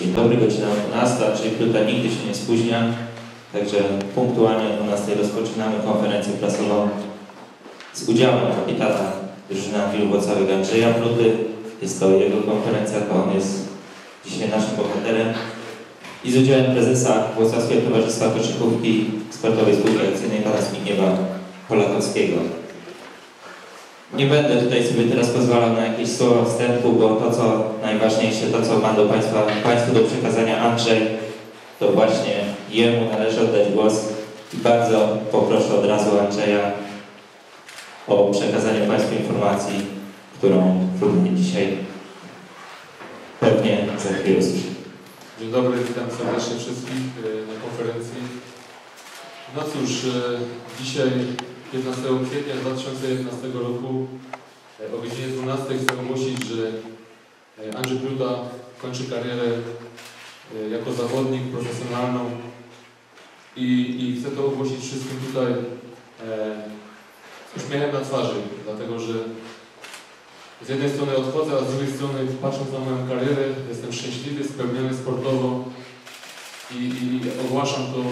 Dzień dobry, godzina 12, czyli Pluta nigdy się nie spóźnia. Także punktualnie o 12 rozpoczynamy konferencję prasową z udziałem kapitana drużyny Anwilu Włocławek Andrzeja Pluty. Jest to jego konferencja, to on jest dzisiaj naszym bohaterem. I z udziałem prezesa Włocławskiego Towarzystwa Koszykówki Sportowej Spółki Akcyjnej pana Zbigniewa Polakowskiego. Nie będę tutaj sobie teraz pozwalał na jakieś słowa wstępu, bo to co najważniejsze, to co mam do Państwa, Państwu do przekazania Andrzej, to właśnie jemu należy oddać głos i bardzo poproszę od razu Andrzeja o przekazanie Państwu informacji, którą próbuję dzisiaj pewnie za chwilę usłyszę. Dzień dobry, witam serdecznie wszystkich e, na konferencji. No cóż, e, dzisiaj 15 kwietnia 2011 roku e, o godzinie 12 chcę ogłosić, że e, Andrzej Bruda kończy karierę e, jako zawodnik profesjonalną i, i chcę to ogłosić wszystkim tutaj z uśmiechem na twarzy, dlatego że z jednej strony odchodzę, a z drugiej strony patrząc na moją karierę jestem szczęśliwy, spełniony sportowo i, i ogłaszam to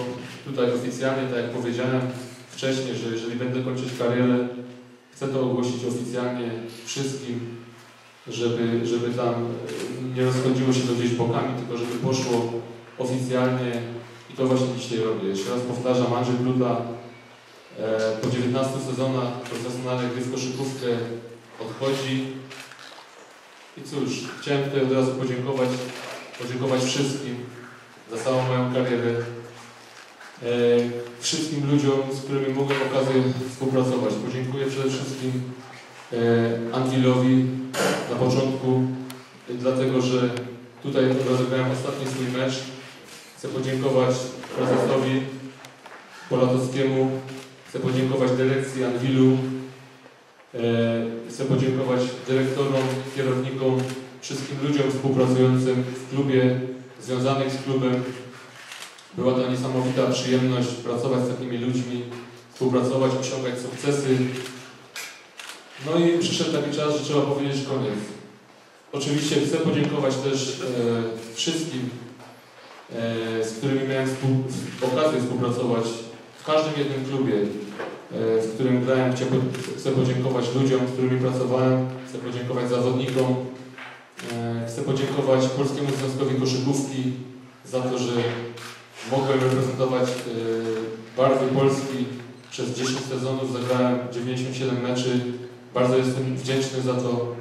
tutaj oficjalnie, tak jak powiedziałem wcześniej, że jeżeli będę kończyć karierę, chcę to ogłosić oficjalnie wszystkim, żeby, żeby tam e, nie rozchodziło się to gdzieś bokami, tylko żeby poszło oficjalnie i to właśnie dzisiaj robię. Jeszcze raz powtarzam, Andrzej Bruda e, po 19 sezonach profesjonalnej gry w koszykówkę odchodzi. I cóż, chciałem tutaj od razu podziękować, podziękować wszystkim za całą moją karierę. E, wszystkim ludziom, z którymi mogłem okazję współpracować. Podziękuję przede wszystkim e, Anwilowi na początku, e, dlatego że tutaj rozegrałem ostatni swój mecz. Chcę podziękować prezesowi Polatowskiemu, chcę podziękować dyrekcji Anwilu, Chcę podziękować dyrektorom, kierownikom, wszystkim ludziom współpracującym w klubie, związanych z klubem. Była to niesamowita przyjemność pracować z takimi ludźmi, współpracować, osiągać sukcesy. No i przyszedł taki czas, że trzeba powiedzieć koniec. Oczywiście chcę podziękować też e, wszystkim, e, z którymi miałem współ, okazję współpracować w każdym jednym klubie, e, w którym grałem. Chcę, chcę podziękować ludziom, z którymi pracowałem. Chcę podziękować zawodnikom. E, Chcę podziękować Polskiemu Związkowi Koszykówki za to, że mogłem reprezentować e, barwy Polski przez 10 sezonów. Zagrałem 97 meczy. Bardzo jestem wdzięczny za to.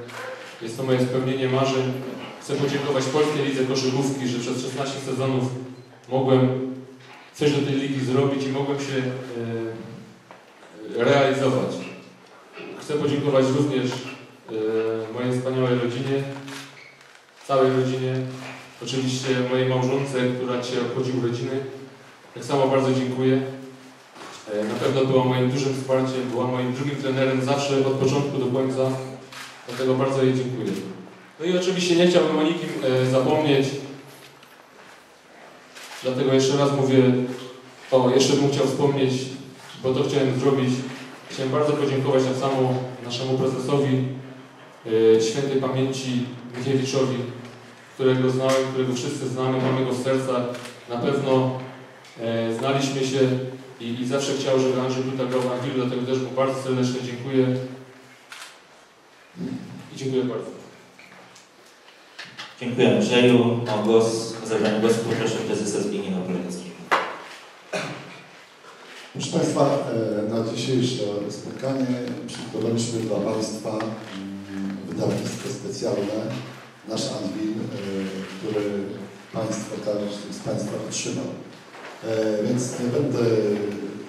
Jest to moje spełnienie marzeń. Chcę podziękować Polskiej Lidze Koszykówki, że przez 16 sezonów mogłem coś do tej ligi zrobić i mogłem się e, realizować. Chcę podziękować również e, mojej wspaniałej rodzinie, całej rodzinie, oczywiście mojej małżonce, która dzisiaj obchodzi urodziny. Tak samo bardzo dziękuję. E, Na pewno była moim dużym wsparciem, była moim drugim trenerem zawsze od początku do końca, dlatego bardzo jej dziękuję. No i oczywiście nie chciałbym o nikim e, zapomnieć, dlatego jeszcze raz mówię, o, jeszcze bym chciał wspomnieć, bo to chciałem zrobić. Chciałem bardzo podziękować tak samo naszemu prezesowi e, świętej pamięci Michiewiczowi, którego znałem, którego wszyscy znamy, mamy go w sercach. Na pewno e, znaliśmy się i, i zawsze chciał, żeby Andrzej Duda grał w Anwilu, dlatego też mu bardzo serdecznie dziękuję. I dziękuję bardzo. Dziękuję Andrzeju. O głos, o zabranie głosu poproszę prezesa Zbigniewa Polakowskiego. Proszę Państwa, e, na dzisiejsze spotkanie przygotowaliśmy dla Państwa mm, wydawnictwo specjalne, nasz Anwil, e, który Państwo, każdy z Państwa otrzymał. E, Więc nie będę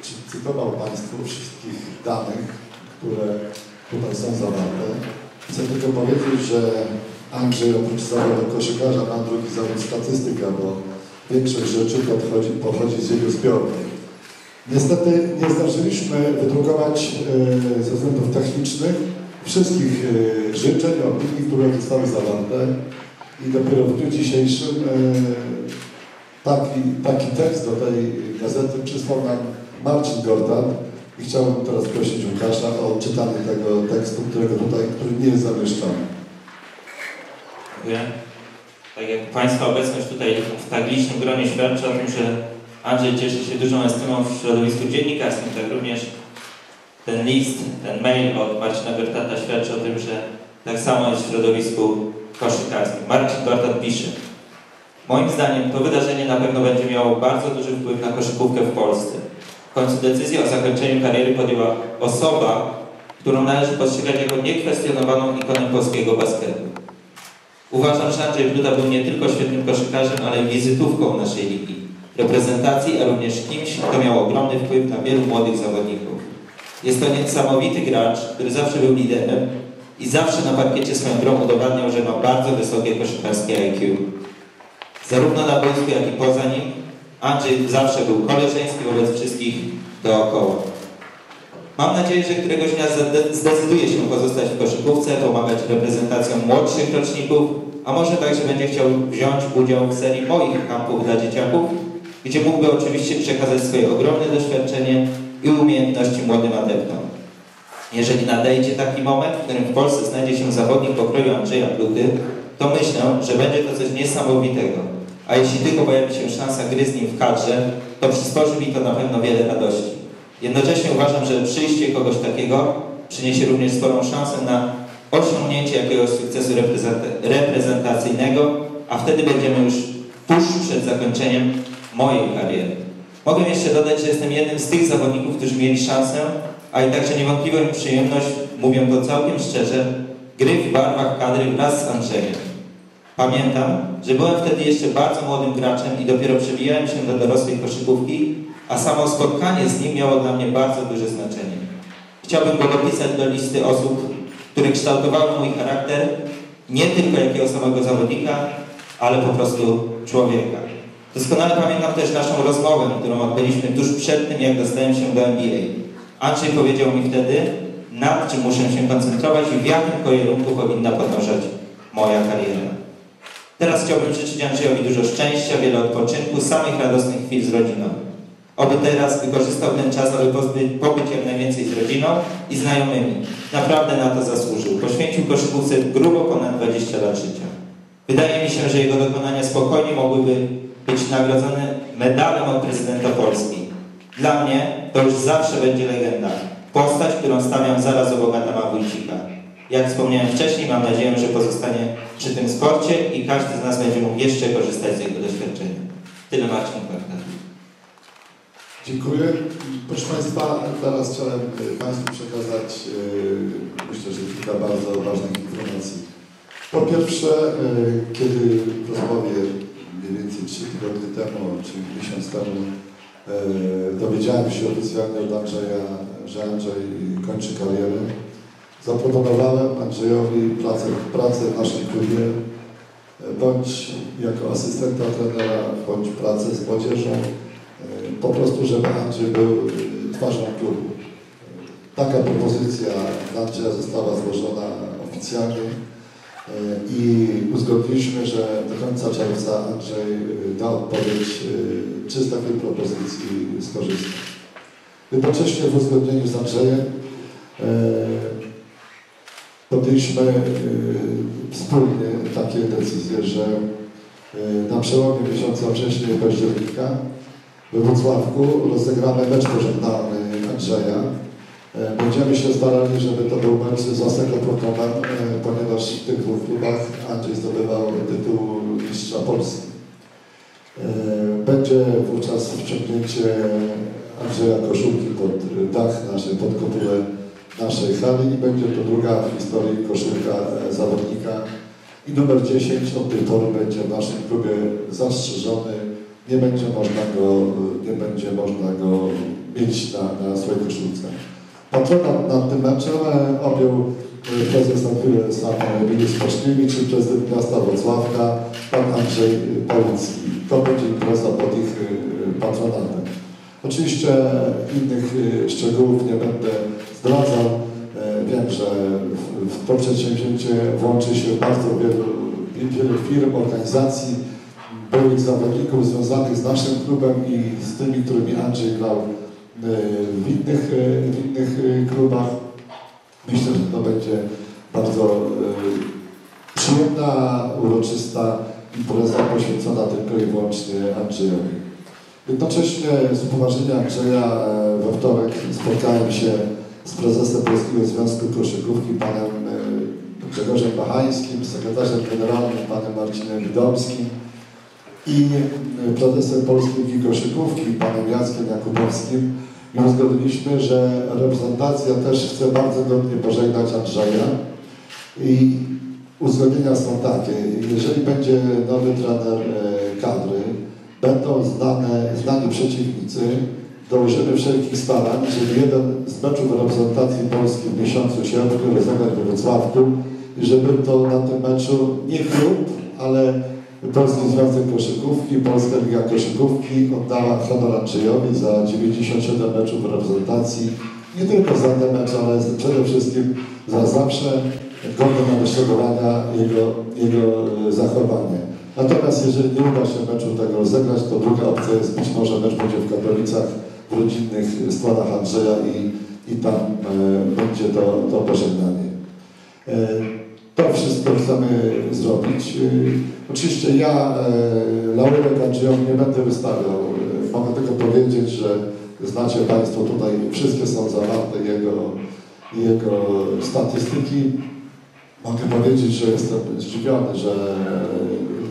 cy- cytował Państwu wszystkich danych, które tutaj są zawarte. Chcę tylko powiedzieć, że Andrzej oprócz zawodu koszykarza ma drugi zawód statystyka, bo większość rzeczy podchodzi, pochodzi z jego zbiornik. Niestety nie zdążyliśmy wydrukować e, ze względów technicznych wszystkich e, życzeń, opinii, które zostały zawarte i dopiero w dniu dzisiejszym e, taki, taki tekst do tej gazety przysłał nam Marcin Gortat i chciałbym teraz prosić Łukasza o czytanie tego tekstu, którego tutaj, który nie jest zamieszczony. Dziękuję. Tak jak Państwa obecność tutaj w tak licznym gronie świadczy o tym, że Andrzej cieszy się dużą estymą w środowisku dziennikarskim, tak również ten list, ten mail od Marcina Bertata świadczy o tym, że tak samo jest w środowisku koszykarskim. Marcin Bertat pisze Moim zdaniem to wydarzenie na pewno będzie miało bardzo duży wpływ na koszykówkę w Polsce. W końcu decyzję o zakończeniu kariery podjęła osoba, którą należy postrzegać jako niekwestionowaną ikonę polskiego basketu. Uważam, że Andrzej Bruda był nie tylko świetnym koszykarzem, ale wizytówką naszej ligi, reprezentacji, a również kimś, kto miał ogromny wpływ na wielu młodych zawodników. Jest to niesamowity gracz, który zawsze był liderem i zawsze na parkiecie swoją grą udowadniał, że ma bardzo wysokie koszykarskie IQ. Zarówno na boisku, jak i poza nim Andrzej zawsze był koleżeński wobec wszystkich dookoła. Mam nadzieję, że któregoś dnia zde- zdecyduje się pozostać w koszykówce, pomagać reprezentacjom młodszych roczników, a może także będzie chciał wziąć udział w serii moich kampów dla dzieciaków, gdzie mógłby oczywiście przekazać swoje ogromne doświadczenie i umiejętności młodym adeptom. Jeżeli nadejdzie taki moment, w którym w Polsce znajdzie się zawodnik pokroju Andrzeja Pluty, to myślę, że będzie to coś niesamowitego. A jeśli tylko pojawi się szansa gry z nim w kadrze, to przysporzy mi to na pewno wiele radości. Jednocześnie uważam, że przyjście kogoś takiego przyniesie również sporą szansę na osiągnięcie jakiegoś sukcesu reprezent- reprezentacyjnego, a wtedy będziemy już tuż przed zakończeniem mojej kariery. Mogę jeszcze dodać, że jestem jednym z tych zawodników, którzy mieli szansę, a i także niewątpliwą przyjemność, mówię to całkiem szczerze, gry w barwach kadry wraz z Andrzejem. Pamiętam, że byłem wtedy jeszcze bardzo młodym graczem i dopiero przebijałem się do dorosłej koszykówki, a samo spotkanie z nim miało dla mnie bardzo duże znaczenie. Chciałbym go dopisać do listy osób, które kształtowały mój charakter, nie tylko jakiego samego zawodnika, ale po prostu człowieka. Doskonale pamiętam też naszą rozmowę, którą odbyliśmy tuż przed tym, jak dostałem się do NBA. Andrzej powiedział mi wtedy, nad czym muszę się koncentrować i w jakim kierunku powinna podążać moja kariera. Teraz chciałbym życzyć Andrzejowi dużo szczęścia, wiele odpoczynku, samych radosnych chwil z rodziną. Oby teraz wykorzystał ten czas, aby pobyć jak najwięcej z rodziną i znajomymi. Naprawdę na to zasłużył. Poświęcił koszykówce grubo ponad 20 lat życia. Wydaje mi się, że jego dokonania spokojnie mogłyby być nagrodzone medalem od prezydenta Polski. Dla mnie to już zawsze będzie legenda. Postać, którą stawiam zaraz obok Adama Wójcika. Jak wspomniałem wcześniej, mam nadzieję, że pozostanie przy tym sporcie i każdy z nas będzie mógł jeszcze korzystać z jego doświadczenia. Tyle Marcin Kwartal. Dziękuję. Proszę Państwa, teraz chciałem e, Państwu przekazać, e, myślę, że kilka bardzo ważnych informacji. Po pierwsze, e, kiedy w 3 tygodnie temu, czy miesiąc temu, e, dowiedziałem się oficjalnie od Andrzeja, że Andrzej kończy karierę, zaproponowałem Andrzejowi pracę, pracę w naszym klubie, e, bądź jako asystenta trenera, bądź pracę z młodzieżą, E, po prostu, żeby Andrzej był twarzą klubu. Taka propozycja dla Andrzeja została złożona oficjalnie i uzgodniliśmy, że do końca czerwca Andrzej e, da odpowiedź, e, czy z takiej propozycji skorzysta. Jednocześnie w uzgodnieniu z Andrzejem e, podjęliśmy e, wspólnie takie decyzje, że e, na przełomie miesiąca września i października we Wrocławku rozegramy mecz pożegnalny Andrzeja. E, Będziemy się starali, żeby to był mecz z e, ponieważ w tych dwóch klubach Andrzej zdobywał tytuł mistrza Polski. E, Będzie wówczas wciągnięcie Andrzeja Koszulki pod dach naszej, pod kopułę naszej hali i będzie to druga w historii koszulka zawodnika. I numer 10 od tej pory będzie w naszym klubie zastrzeżony nie będzie można go, nie będzie można go mieć na, na swojej koszulce. Patronat nad tym meczem e, objął e, prezes na chwilę sam Milius Paszkiewicz i prezydent miasta Wrocławka, pan Andrzej Pałucki. To będzie impreza pod ich e, patronatem. Oczywiście innych szczegółów nie będę zdradzał. Wiem, że w, to przedsięwzięcie włączy się bardzo wielu, wielu firm, organizacji, byłych zawodników związanych z naszym klubem i z tymi, którymi Andrzej grał w innych, e, w innych e, klubach. Myślę, że to będzie bardzo e, przyjemna, uroczysta impreza poświęcona tylko i wyłącznie Andrzejowi. Jednocześnie z upoważnienia Andrzeja we wtorek spotkałem się z prezesem Polskiego Związku Koszykówki, panem Grzegorzem Bachańskim, sekretarzem generalnym, panem Marcinem Widomskim i prezesem Polskiej Koszykówki, panem Jackiem Jakubowskim. Uzgodniliśmy, że reprezentacja też chce bardzo godnie pożegnać Andrzeja. I uzgodnienia są takie, jeżeli będzie nowy trener e, kadry, będą znane, znani przeciwnicy, dołożymy wszelkich starań, żeby jeden z meczów reprezentacji Polski w miesiącu sierpniu rozegrać we Wrocławku i żeby to na tym meczu nie klub, ale Polski Związek Koszykówki, Polska Liga Koszykówki oddała honor Andrzejowi za 97 meczów reprezentacji. Nie tylko za ten mecz, ale przede wszystkim za zawsze godne naśladowania jego, jego e, zachowanie. Natomiast jeżeli nie uda się meczu tego rozegrać, to druga opcja jest być może mecz będzie w Katowicach w rodzinnych składach Andrzeja i, i tam e, będzie to, to pożegnanie. E, to wszystko chcemy zrobić. E, oczywiście ja e, laurek Andrzejowi nie będę wystawiał. E, mogę tylko powiedzieć, że znacie Państwo tutaj, wszystkie są zawarte jego, jego statystyki. Mogę powiedzieć, że jestem zdziwiony, że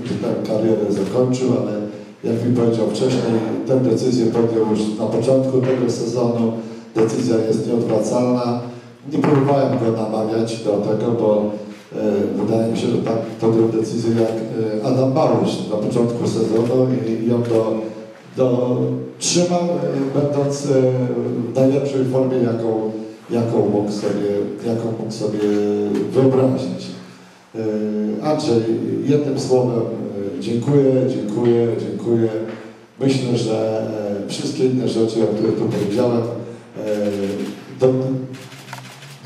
że tę karierę zakończył, ale jak mi powiedział wcześniej, tę decyzję podjął już na początku tego sezonu. Decyzja jest nieodwracalna. Nie próbowałem go namawiać do tego, bo e, wydaje mi się, że tak podjął decyzję jak e, Adam Bałusz na początku sezonu i, i on do, do trzymał, e, będąc e, w najlepszej formie, jaką, jaką, mógł sobie, jaką mógł sobie wyobrazić. E, Andrzej, jednym słowem e, dziękuję, dziękuję, dziękuję. Myślę, że e, wszystkie inne rzeczy, o których tu powiedziałem, e, do,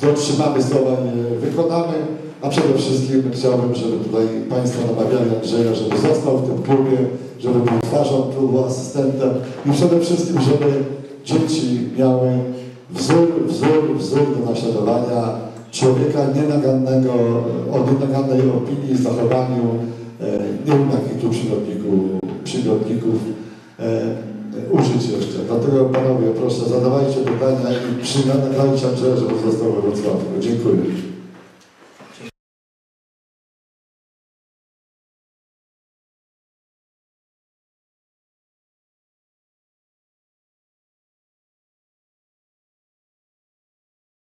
dotrzymamy słowa, nie wykonamy, a przede wszystkim chciałbym, żeby tutaj Państwo namawiali Andrzeja, żeby został w tym klubie, żeby był twarzą klubu, asystentem i przede wszystkim, żeby dzieci miały wzór, wzór, wzór do naśladowania, człowieka nienagannego, o nienagannej opinii, zachowaniu, e, nie wiem jakich tu przygodników, przygodników e, użyć jeszcze. Dlatego panowie proszę zadawajcie pytania i przygadajcie Andrzeja, żeby został we Wrocławiu. Dziękuję.